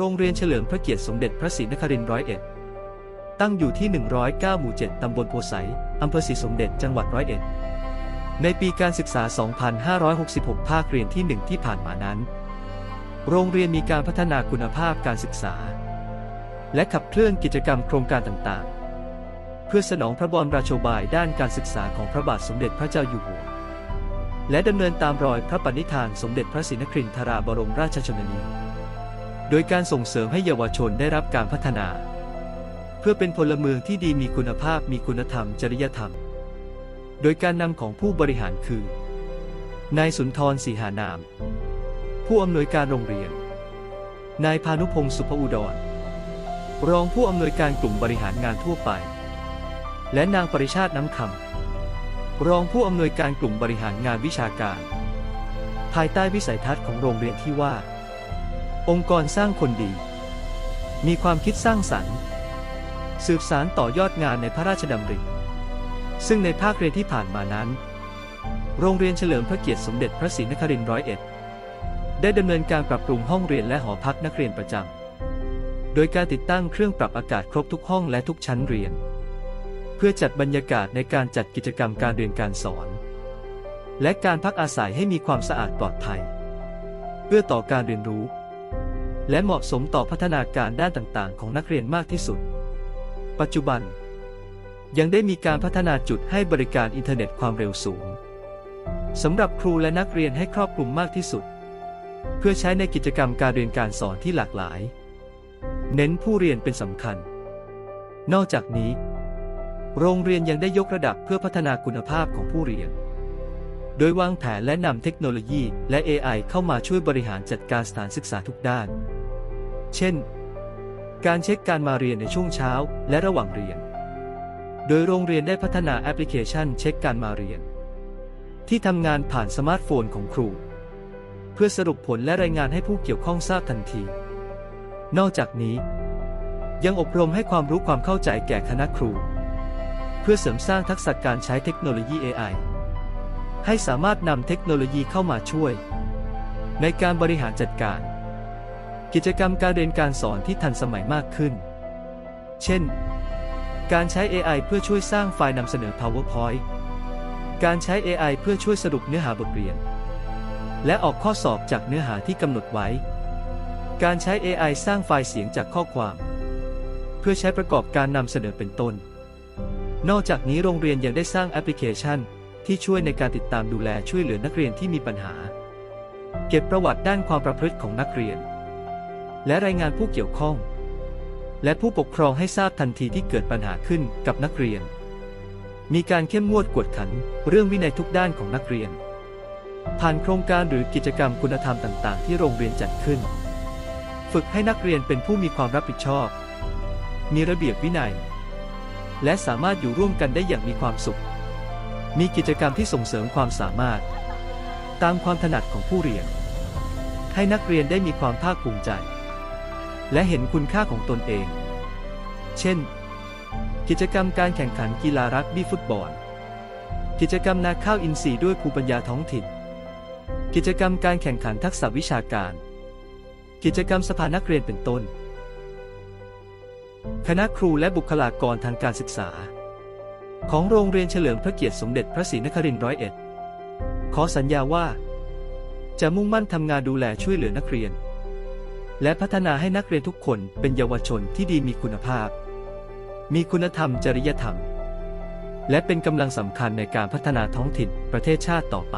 โรงเรียนเฉลิมพระเกียรติสมเด็จพระศรีนครินทร์ร้อยเอ็ดตั้งอยู่ที่ 109 หมู่ 7 ตำบลโพไสอำเภอศรีสมเด็จ จังหวัดร้อยเอ็ด ในปีการศึกษา 2566 ภาคเรียนที่ 1 ที่ผ่านมานั้น โรงเรียนมีการพัฒนาคุณภาพการศึกษา และขับเคลื่อนกิจกรรมโครงการต่างๆ เพื่อสนองพระบรมราโชบายด้านการศึกษาของพระบาทสมเด็จพระเจ้าอยู่หัว และดำเนินตามรอยพระปณิธานสมเด็จพระศรีนครินทราบรมราชชนนี โดยการส่งเสริมให้เยาวชนได้รับการพัฒนา เพื่อเป็นพลเมืองที่ดีมีคุณภาพมีคุณธรรม จริยธรรม โดยการนำของผู้บริหารคือนายสุนทรศรีหานาม ผู้อำนวยการโรงเรียน นายพานุพงศ์สุภอุดร รองผู้อำนวยการกลุ่มบริหารงานทั่วไป และนางปริชาติน้ำคำรองผู้อำนวยการกลุ่มบริหารงานวิชาการ ภายใต้วิสัยทัศน์ของโรงเรียนที่ว่า องค์กรสร้างคนดี มีความคิดสร้างสรรค์ สืบสารต่อยอดงานในพระราชดำริ ซึ่งในภาคเรียนที่ผ่านมานั้น โรงเรียนเฉลิมพระเกียรติสมเด็จพระศรีนครินทร์ร้อยเอ็ดได้ดำเนินการปรับปรุงห้องเรียนและหอพักนักเรียนประจำ โดยการติดตั้งเครื่องปรับอากาศครบทุกห้องและทุกชั้นเรียน เพื่อจัดบรรยากาศในการจัดกิจกรรมการเรียนการสอน และการพักอาศัยให้มีความสะอาดปลอดภัย เพื่อต่อการเรียนรู้ และเหมาะสมต่อพัฒนาการด้านต่างๆ ของนักเรียนมากที่สุด ปัจจุบัน ยังได้มีการพัฒนาจุดให้บริการอินเทอร์เน็ตความเร็วสูงสำหรับครูและนักเรียนให้ครอบคลุมมากที่สุด เพื่อใช้ในกิจกรรมการเรียนการสอนที่หลากหลาย เน้นผู้เรียนเป็นสำคัญ นอกจากนี้ โรงเรียนยังได้ยกระดับเพื่อพัฒนาคุณภาพของผู้เรียน โดยวางแผนและนำเทคโนโลยีและ AI เข้ามาช่วยบริหารจัดการสถานศึกษาทุกด้าน เช่น การเช็คการมาเรียนในช่วงเช้าและระหว่างเรียน โดยโรงเรียนได้พัฒนาแอปพลิเคชันเช็คการมาเรียน ที่ทำงานผ่านสมาร์ทโฟนของครู เพื่อสรุปผลและรายงานให้ผู้เกี่ยวข้องทราบทันที นอกจากนี้ ยังอบรมให้ความรู้ความเข้าใจแก่คณะครู เพื่อเสริมสร้างทักษะการใช้เทคโนโลยี AI ให้สามารถนำเทคโนโลยีเข้ามาช่วย ในการบริหารจัดการ กิจกรรมการเรียนการสอนที่ทันสมัยมากขึ้น เช่น การใช้ AI เพื่อช่วยสร้างไฟล์นำเสนอ PowerPoint การใช้ AI เพื่อช่วยสรุปเนื้อหาบทเรียน และออกข้อสอบจากเนื้อหาที่กำหนดไว้ การใช้ AI สร้างไฟล์เสียงจากข้อความ เพื่อใช้ประกอบการนำเสนอเป็นต้น นอกจากนี้โรงเรียนยังได้สร้างแอปพลิเคชัน ที่ช่วยในการติดตามดูแลช่วยเหลือนักเรียนที่มีปัญหา เก็บประวัติด้านความประพฤติของนักเรียน และรายงานผู้เกี่ยวข้อง และผู้ปกครองให้ทราบทันทีที่เกิดปัญหาขึ้นกับนักเรียน มีการเข้มงวดกวดขันเรื่องวินัยทุกด้านของนักเรียน ผ่านโครงการหรือกิจกรรมคุณธรรมต่างๆ ที่โรงเรียนจัดขึ้น ฝึกให้นักเรียนเป็นผู้มีความรับผิดชอบ มีระเบียบวินัย และสามารถอยู่ร่วมกันได้อย่างมีความสุข มีกิจกรรมที่ส่งเสริมความสามารถ ตามความถนัดของผู้เรียน ให้นักเรียนได้มีความภาคภูมิใจ และเห็นคุณค่าของตนเอง เช่น กิจกรรมการแข่งขันกีฬารักบี้ฟุตบอล กิจกรรมนาข้าวอินทรีย์ด้วยภูมิปัญญาท้องถิ่น กิจกรรมการแข่งขันทักษะวิชาการ กิจกรรมสภานักเรียนเป็นต้น คณะครูและบุคลากรทางการศึกษา ของโรงเรียนเฉลิมพระเกียรติสมเด็จพระศรีนครินทร์ร้อยเอ็ดขอสัญญาว่า จะมุ่งมั่นทำงานดูแลช่วยเหลือนักเรียน และพัฒนาให้นักเรียนทุกคนเป็นเยาวชนที่ดีมีคุณภาพ มีคุณธรรมจริยธรรม และเป็นกำลังสำคัญในการพัฒนาท้องถิ่นประเทศชาติต่อไป